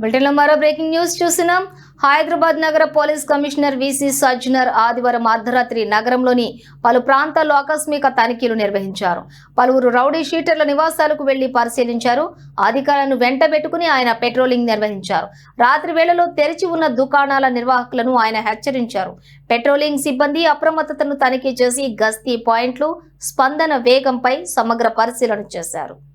బులెటిన్లో మరో breaking news చూసినాం హైదరాబాద్ నగర పోలీస్ కమిషనర్ విసి సజ్జనర్ ఆదివారం అర్ధరాత్రి నగరంలోని పలు ప్రాంతాల్లో ఆకస్మిక తనిఖీలు నిర్వహించారు. పలువురు రౌడీ షీటర్ల నివాసాలకు వెళ్ళి పరిశీలించారు. అధికారులను వెంటబెట్టుకుని ఆయన పెట్రోలింగ్ నిర్వహించారు. రాత్రి వేళలో తెరిచి ఉన్న దుకాణాల నిర్వాహకులను ఆయన హెచ్చరించారు. పెట్రోలింగ్ సిబ్బంది అప్రమత్తతను తనిఖీ చేసి గస్తీ పాయింట్లు స్పందన వేగంపై సమగ్ర పరిశీలన చేశారు.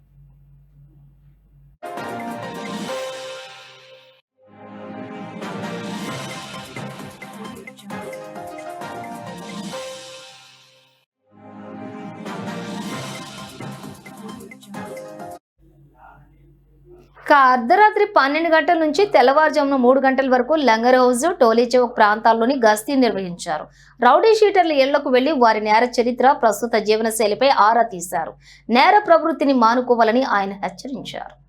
అర్ధరాత్రి పన్నెండు గంటల నుంచి తెల్లవారుజామున మూడు గంటల వరకు లంగర్ హౌస్ టోలీ చౌక్ ప్రాంతాల్లోని గస్తీ నిర్వహించారు. రౌడీ షీటర్ల ఇళ్ళకు వెళ్ళి వారి నేర చరిత్ర ప్రస్తుత జీవనశైలిపై ఆరా తీశారు. నేర ప్రవృత్తిని మానుకోవాలని ఆయన హెచ్చరించారు.